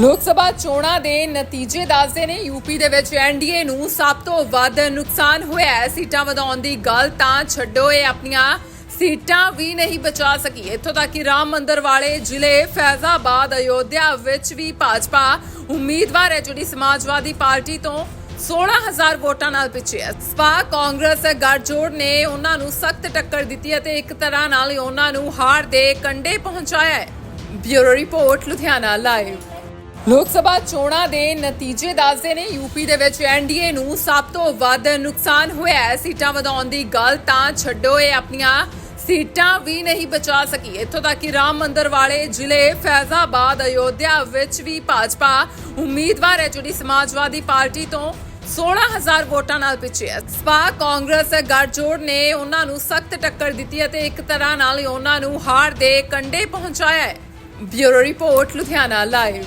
ਲੋਕ ਸਭਾ ਚੋਣਾਂ ਦੇ ਨਤੀਜੇ ਦੱਸਦੇ ਨੇ, ਯੂਪੀ ਦੇ ਵਿੱਚ ਐਨਡੀਏ ਨੂੰ ਸਭ ਤੋਂ ਵੱਧ ਨੁਕਸਾਨ ਹੋਇਆ ਹੈ। ਸੀਟਾਂ ਵਧਾਉਣ ਦੀ ਗੱਲ ਤਾਂ ਛੱਡੋ, ਇਹ ਆਪਣੀਆਂ ਸੀਟਾਂ ਵੀ ਨਹੀਂ ਬਚਾ ਸਕੀ। ਇੱਥੋਂ ਤੱਕ ਕਿ ਰਾਮ ਮੰਦਿਰ ਵਾਲੇ ਜ਼ਿਲ੍ਹੇ ਫੈਜ਼ਾਬਾਦ, ਅਯੋਧਿਆ ਵਿੱਚ ਵੀ ਭਾਜਪਾ ਉਮੀਦਵਾਰ ਹੈ, ਜਿਹੜੀ ਸਮਾਜਵਾਦੀ ਪਾਰਟੀ ਤੋਂ 16000 ਵੋਟਾਂ ਨਾਲ ਪਿੱਛੇ ਹੈ। ਸਪਾ ਕਾਂਗਰਸ ਗੱਠਜੋੜ ਨੇ ਉਹਨਾਂ ਨੂੰ ਸਖਤ ਟੱਕਰ ਦਿੱਤੀ ਅਤੇ ਇੱਕ ਤਰ੍ਹਾਂ ਨਾਲ ਹੀ ਉਹਨਾਂ ਨੂੰ ਹਾਰ ਦੇ ਕੰਢੇ ਪਹੁੰਚਾਇਆ ਹੈ। Bureau report, Ludhiana live. Lok Sabha ਚੋਣਾਂ ਦੇ ਨਤੀਜੇ ਦੱਸਦੇ ਨੇ ਯੂਪੀ ਦੇ ਵਿੱਚ ਐਨਡੀਏ ਨੂੰ ਸਭ ਤੋਂ ਵੱਧ ਨੁਕਸਾਨ ਹੋਇਆ ਹੈ। ਸੀਟਾਂ ਵਧਾਉਣ ਦੀ ਗੱਲ ਤਾਂ ਛੱਡੋ, ਇਹ ਆਪਣੀਆਂ ਸੀਟਾਂ ਵੀ ਨਹੀਂ ਬਚਾ ਸਕੀ। ਇੱਥੋਂ ਤੱਕ ਕਿ ਰਾਮ ਮੰਦਿਰ ਵਾਲੇ ਜ਼ਿਲ੍ਹੇ ਫੈਜ਼ਾਬਾਦ, ਅਯੋਧਿਆ ਵਿੱਚ ਵੀ ਭਾਜਪਾ ਉਮੀਦਵਾਰ ਹੈ, ਜਿਹੜੀ ਸਮਾਜਵਾਦੀ ਪਾਰਟੀ ਤੋਂ 16000 ਵੋਟਾਂ ਨਾਲ ਪਿੱਛੇ ਹੈ। ਸਪਾ ਕਾਂਗਰਸ ਗੱਠਜੋੜ ਨੇ ਉਹਨਾਂ ਨੂੰ ਸਖਤ ਟੱਕਰ ਦਿੱਤੀ ਅਤੇ ਇੱਕ ਤਰ੍ਹਾਂ ਨਾਲ ਹੀ ਉਹਨਾਂ ਨੂੰ ਹਾਰ ਦੇ ਕੰਢੇ ਪਹੁੰਚਾਇਆ ਹੈ। Bureau report, Ludhiana live.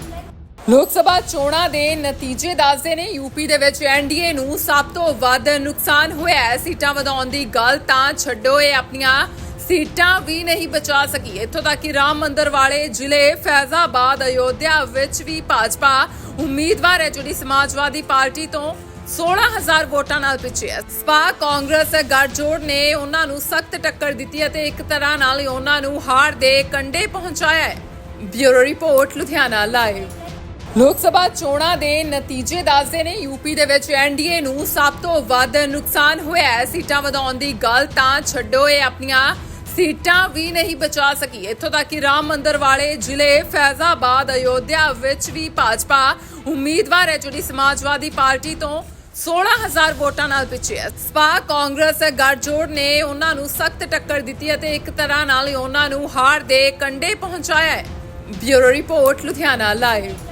Lok Sabha ਚੋਣਾਂ ਦੇ ਨਤੀਜੇ ਦੱਸਦੇ ਨੇ ਯੂਪੀ ਦੇ ਵਿੱਚ ਐਨਡੀਏ ਨੂੰ ਸਭ ਤੋਂ ਵੱਧ ਨੁਕਸਾਨ ਹੋਇਆ ਹੈ। ਸੀਟਾਂ ਵਧਾਉਣ ਦੀ ਗੱਲ ਤਾਂ ਛੱਡੋ, ਇਹ ਆਪਣੀਆਂ ਸੀਟਾਂ ਵੀ ਨਹੀਂ ਬਚਾ ਸਕੀ। ਇੱਥੋਂ ਤੱਕ ਕਿ ਰਾਮ ਮੰਦਿਰ ਵਾਲੇ ਜ਼ਿਲ੍ਹੇ ਫੈਜ਼ਾਬਾਦ, ਅਯੋਧਿਆ ਵਿੱਚ ਵੀ ਭਾਜਪਾ ਉਮੀਦਵਾਰ ਹੈ, ਜਿਹੜੀ ਸਮਾਜਵਾਦੀ ਪਾਰਟੀ ਤੋਂ 16000 ਵੋਟਾਂ ਨਾਲ ਪਿੱਛੇ ਹੈ। ਸਪਾ ਕਾਂਗਰਸ ਗੱਠਜੋੜ ਨੇ ਉਹਨਾਂ ਨੂੰ ਸਖਤ ਟੱਕਰ ਦਿੱਤੀ ਅਤੇ ਇੱਕ ਤਰ੍ਹਾਂ ਨਾਲ ਹੀ ਉਹਨਾਂ ਨੂੰ ਹਾਰ ਦੇ ਕੰਢੇ ਪਹੁੰਚਾਇਆ ਹੈ। Bureau report, Ludhiana live. Lok Sabha ਚੋਣਾਂ ਦੇ ਨਤੀਜੇ ਦੱਸਦੇ ਨੇ, ਯੂਪੀ ਦੇ ਵਿੱਚ ਐਨਡੀਏ ਨੂੰ ਸਭ ਤੋਂ ਵੱਧ ਨੁਕਸਾਨ ਹੋਇਆ ਹੈ। ਸੀਟਾਂ ਵਧਾਉਣ ਦੀ ਗੱਲ ਤਾਂ ਛੱਡੋ, ਇਹ ਆਪਣੀਆਂ ਸੀਟਾਂ ਵੀ ਨਹੀਂ ਬਚਾ ਸਕੀ। ਇੱਥੋਂ ਤੱਕ ਕਿ ਰਾਮ ਮੰਦਿਰ ਵਾਲੇ ਜ਼ਿਲ੍ਹੇ ਫੈਜ਼ਾਬਾਦ, ਅਯੋਧਿਆ ਵਿੱਚ ਵੀ ਭਾਜਪਾ ਉਮੀਦਵਾਰ ਹੈ, ਜਿਹੜੀ ਸਮਾਜਵਾਦੀ ਪਾਰਟੀ ਤੋਂ 16000 ਵੋਟਾਂ ਨਾਲ ਪਿੱਛੇ ਹੈ। ਸਪਾ ਕਾਂਗਰਸ ਗੱਠਜੋੜ ਨੇ ਉਹਨਾਂ ਨੂੰ ਸਖਤ ਟੱਕਰ ਦਿੱਤੀ ਅਤੇ ਇੱਕ ਤਰ੍ਹਾਂ ਨਾਲ ਹੀ ਉਹਨਾਂ ਨੂੰ ਹਾਰ ਦੇ ਕੰਢੇ ਪਹੁੰਚਾਇਆ ਹੈ। Bureau report, Ludhiana live.